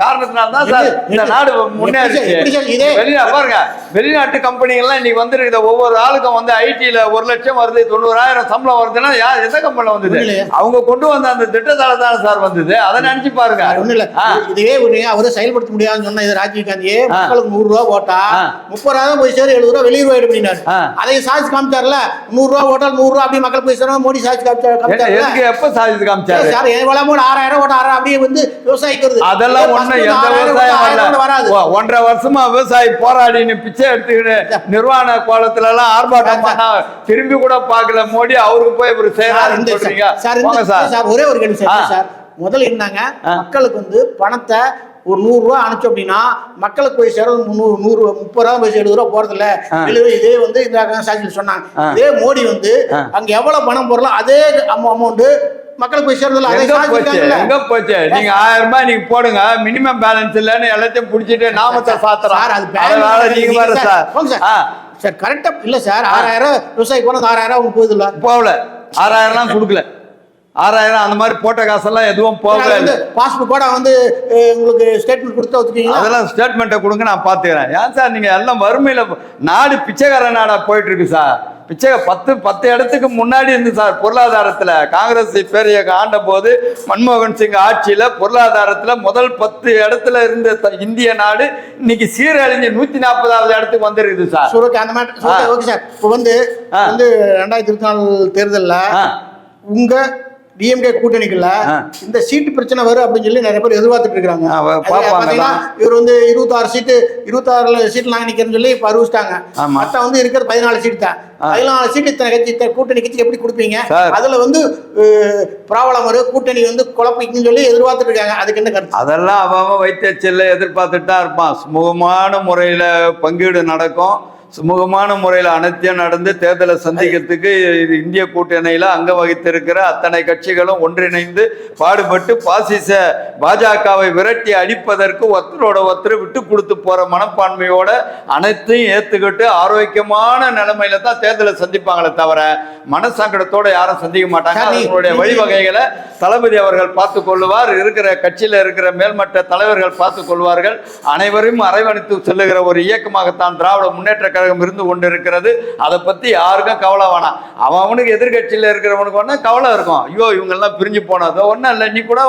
காரணத்தினால்தான் சார் இந்த நாடு சார், முன்னேறிச்சு. எப்படி சார் இதே- வெளிநா பாருங்க வெளிநாட்டு கம்பெனிகள்லாம் இன்னைக்கு வந்துருக்குது. ஒவ்வொரு ஆளுக்கும் வந்து ஐடில ஒரு லட்சம் வருது தொண்ணூறாயிரம் சம்பளம் வருதுன்னா யார் எந்த கம்பெனில வந்தது. அவங்க கொண்டு வந்த அந்த திட்டத்தால தானே சார் வந்தது? அதை நினைச்சு பாருங்க. ஒண்ணும் இல்ல. இதுவே ஒண்ணு அவரை செயல்படுத்த முடியாதுன்னு சொன்ன இது ராஜீவ் காந்தியே. மக்களுக்கு நூறு ரூபா போட்டா. முப்பது ரூபா போய் சேரும் எழுபது ரூபா வெளியூர் போயிடு அப்படின்னாரு. அதையும் சாதிச்சு காமிச்சார்ல நூறு ரூபா போட்டால் நூறு ரூபா அப்படி மக்கள் போய் சேரும் மோடி சாதிச்சு காமிச்சாரு எப்ப சாதித்து காமிச்சாரு? சார், வளமோடு ஆறாயிரம் ஓட்டு ஆறாயிரம் அப்படியே வந்து விவசாயிக்கு வருது அதெல்லாம் ஒண்ணு எந்த விவசாயம் வராது. ஒன்றரை வருஷமா விவசாயி போராடின்னு பிச்சை எடுத்துக்கிட்டு நிர்வாண கோலத்துல எல்லாம் ஆர்ப்பாட்டம் பண்ணா திரும்பி கூட பார்க்கல. மோடி அவருக்கு போய் இவர் சொல்றீங்க. Sir sir. ஒரே ஒரு கேள்வி. சார். சார். முதல்ல இருந்தாங்க. மக்களுக்கு வந்து பணத்தை ஒரு நூறு ரூபா அனுப்பிச்சோம் அப்படின்னா மக்களுக்கு போய் சேரும் முந்நூறு நூறு முப்பது ரூபா போய் எழுபது ரூபா போறது இல்ல ஆ. டெலிவரி இதே வந்து இந்த சாட்சியில் சொன்னாங்க. இதே மோடி வந்து. அங்க எவ்வளவு பணம் போறலாம் அதே அமௌண்ட் மக்களுக்கு போய் சேர்றதில்ல அதே எங்க சாட்சி போச்சு? எங்க போச்சு? நீங்க ஆயிரம் ரூபாய் நீங்க போடுங்க. மினிமம் பேலன்ஸ் இல்லன்னு எல்லாத்தையும் புடிச்சிட்டு நாமத்தை சாத்துறோம். நீங்க வேற சார். சார். கரெக்டா இல்ல சார் ஆறாயிரம் விவசாயி போனது ஆறாயிரம் அவங்க போகுது இல்ல போகல. ஆறாயிரம்லாம் கொடுக்கல. ஆறாயிரம் அந்த மாதிரி போட்ட காசெல்லாம் எதுவும் போகல பாஸ்புக்கோட வந்து உங்களுக்கு ஸ்டேட்மெண்ட் கொடுத்து வச்சுக்கீங்களா அதெல்லாம் ஸ்டேட்மெண்ட்டை கொடுங்க நான் பார்த்துக்கிறேன். ஏன் சார் நீங்கள் எல்லாம் வறுமையில் நாடு பிச்சைக்கார நாடா போயிட்டு இருக்கு சார். பிச்சை பத்து பத்து இடத்துக்கு முன்னாடி இருந்து சார் பொருளாதாரத்தில் காங்கிரஸ் பெரிய ஆண்ட போது மன்மோகன் சிங் ஆட்சியில் பொருளாதாரத்தில் முதல் பத்து இடத்துல இருந்த இந்திய நாடு இன்னைக்கு சீரழிஞ்சு நூற்றி நாற்பதாவது இடத்துக்கு வந்திருக்குது சார். ஓகே அந்த மாதிரி ஓகே சார். இப்போ வந்து. வந்து ரெண்டாயிரத்தி இருபத்தி நாலு தேர்தலில் ஆ. உங்க டிஎம்கே கூட்டணிக்குள்ள. இந்த சீட்டு பிரச்சனை வரும் அப்படின்னு சொல்லி நிறைய பேர் எதிர்பார்த்துட்டு இருக்காங்க. பாத்தீங்கன்னா. இவர் வந்து இருபத்தாறு சீட்டு இருபத்தாறுல சீட்டு நாங்க நிக்கிறோம்னு சொல்லி இப்ப அறிவிச்சிட்டாங்க. மற்ற வந்து இருக்கிறது பதினாலு சீட்டு தான். பதினாலு சீட்டு இத்தனை கட்சி இத்தனை கூட்டணி கட்சி எப்படி கொடுப்பீங்க. அதுல வந்து ப்ராப்ளம் வரும் கூட்டணி வந்து குழப்பிக்குன்னு சொல்லி எதிர்பார்த்துட்டு இருக்காங்க. அதுக்கு என்ன கருத்து? அதெல்லாம் அவன் வைத்தியச்சல்ல எதிர்பார்த்துட்டு தான் இருப்பான். சுமூகமான முறையில் பங்கீடு நடக்கும். சுமூகமான முறையில் அனைத்தையும் நடந்து தேர்தலை சந்திக்கிறதுக்கு இது இந்திய கூட்டணியில் அங்க வகித்திருக்கிற அத்தனை கட்சிகளும் ஒன்றிணைந்து பாடுபட்டு பாசிச பாஜகவை விரட்டி அடிப்பதற்கு ஒருத்தரோட ஒருத்தர் விட்டு கொடுத்து போற மனப்பான்மையோட அனைத்தையும் ஏத்துக்கிட்டு ஆரோக்கியமான நிலைமையில தான் தேர்தலை சந்திப்பாங்களே தவிர மனசங்கடத்தோட யாரும் சந்திக்க மாட்டாங்க. அவங்களுடைய வழிவகைகளை தளபதி அவர்கள் பார்த்து கொள்ளுவார். இருக்கிற கட்சியில் இருக்கிற மேல்மட்ட தலைவர்கள் பார்த்து கொள்வார்கள். அனைவரையும் அரவணைத்து செல்லுகிற ஒரு இயக்கமாகத்தான் திராவிட முன்னேற்ற கழகம் இருந்து கொண்டிருக்கிறது. அதை பத்தி யாருக்கும் கவலை வேணாம். அவன் அவனுக்கு எதிர்கட்சியில் இருக்கிறவனுக்கு ஒன்றா கவலை இருக்கும். ஐயோ இவங்கெல்லாம் பிரிஞ்சு போனதோ ஒன்றும் இல்லை. நீ கூட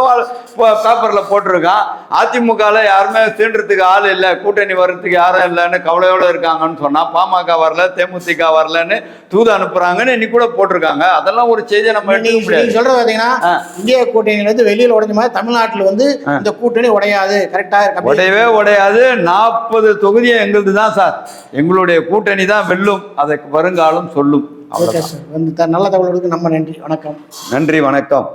பேப்பரில் போட்டிருக்கான். அதிமுகவில் யாருமே தீண்டுறதுக்கு ஆள் இல்லை. கூட்டணி வர்றதுக்கு யாரும் இல்லைன்னு கவலையோடு இருக்காங்கன்னு சொன்னா பாமக வரல தேமுதிக வரலன்னு தூது அனுப்புறாங்கன்னு இன்னைக்கு கூட போட்டிருக்காங்க. அதெல்லாம் ஒரு செய்தியை நம்ம எடுத்துக்க நீங்க முடியாது. நீங்க சொல்றது பாத்தீங்கன்னா ஆ. இந்திய கூட்டணியில இருந்து வெளியில உடைஞ்ச மாதிரி தமிழ்நாட்டுல வந்து இந்த கூட்டணி உடையாது. கரெக்டா இருக்கு? உடையவே உடையாது. நாற்பது தொகுதியும் எங்களுது தான் சார். எங்களுடைய கூட்டணி தான் வெல்லும். அதை வருங்காலம் சொல்லும். நல்ல தகவலுக்கு நம்ம நன்றி. வணக்கம். நன்றி வணக்கம்.